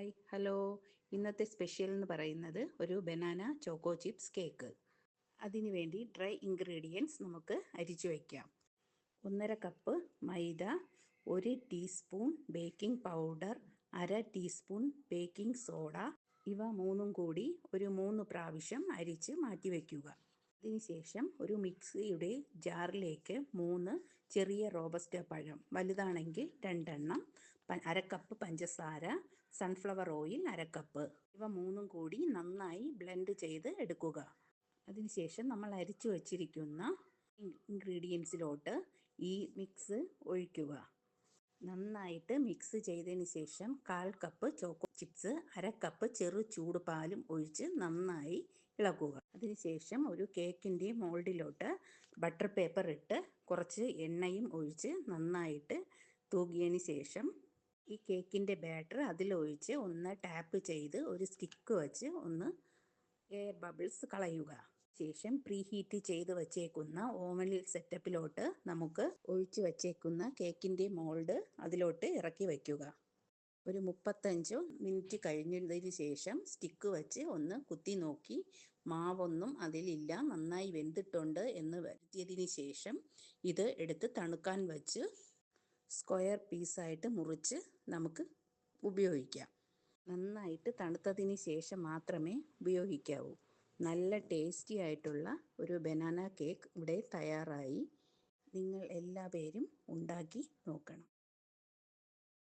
Hi hello. ഇന്നത്തെ special എന്ന് പറയുന്നത് ഒരു ബനാന ചോക്കോ ചിപ്സ് കേക്ക്. അതിനു വേണ്ടി ഡ്രൈ ഇൻഗ്രീഡിയൻസ് നമുക്ക് അരിച്ചു വയ്ക്കാം ഒന്നര കപ്പ് മൈദ ഒരു ടീസ്പൂൺ ബേക്കിംഗ് പൗഡർ അര ടീസ്പൂൺ ബേക്കിംഗ് സോഡ ഇവ മൂന്നും കൂടി ഒരു മൂന്ന് പ്രാവശ്യം അരിച്ച് മാറ്റി വയ്ക്കുക അതിനുശേഷം ഒരു മിക്സിയുടെ ജാറിലേക്ക് മൂന്ന് ചെറിയ റോബസ്റ്റ പഴം വലുതാണെങ്കിൽ രണ്ടെണ്ണം അരക്കപ്പ് പഞ്ചസാര സൺഫ്ലവർ ഓയിൽ അരക്കപ്പ് ഇവ മൂന്നും കൂടി നന്നായി ബ്ലെൻഡ് ചെയ്ത് എടുക്കുക. അതിനുശേഷം നമ്മൾ അരിച്ചു വച്ചിരിക്കുന്ന ഇൻഗ്രീഡിയൻസിലോട്ട് ഈ മിക്സ് ഒഴിക്കുക. നന്നായിട്ട് മിക്സ് ചെയ്തതിന് ശേഷം കാൽ കപ്പ് ചോക്കോ ചിപ്സ് അര കപ്പ് ചെറു ചൂട് പാലും ഒഴിച്ച് നന്നായി ഇളക്കുക അതിനുശേഷം ഒരു കേക്കിന്റെ മോൾഡിലോട്ട് ബട്ടർ പേപ്പർ ഇട്ട് കുറച്ച് എണ്ണയും ഒഴിച്ച് നന്നായിട്ട് തൂകിയതിന് ശേഷം ഈ കേക്കിന്റെ ബാറ്റർ അതിലൊഴിച്ച് ഒന്ന് ടാപ്പ് ചെയ്ത് ഒരു സ്റ്റിക്ക് വെച്ച് ഒന്ന് എയർ ബബിൾസ് കളയുക. ശേഷം പ്രീ ഹീറ്റ് ചെയ്ത് വച്ചേക്കുന്ന ഓവനിൽ സെറ്റപ്പിലോട്ട് നമുക്ക് ഒഴിച്ചു വച്ചേക്കുന്ന കേക്കിന്റെ മോൾഡ് അതിലോട്ട് ഇറക്കി വയ്ക്കുക. ഒരു മുപ്പത്തഞ്ച് മിനിറ്റ് കഴിഞ്ഞതിന് ശേഷം സ്റ്റിക്ക് വെച്ച് ഒന്ന് കുത്തി നോക്കി മാവൊന്നും അതിലില്ല നന്നായി വെന്തിട്ടുണ്ട് എന്ന് വരുത്തിയതിന് ശേഷം ഇത് എടുത്ത് തണുക്കാൻ വെച്ച് സ്ക്വയർ പീസായിട്ട് മുറിച്ച് നമുക്ക് ഉപയോഗിക്കാം. നന്നായിട്ട് തണുത്തതിന് ശേഷം മാത്രമേ ഉപയോഗിക്കാവൂ. നല്ല ടേസ്റ്റി ആയിട്ടുള്ള ഒരു ബനാന കേക്ക് ഇവിടെ തയ്യാറായി. നിങ്ങൾ എല്ലാവരും ഉണ്ടാക്കി നോക്കണം.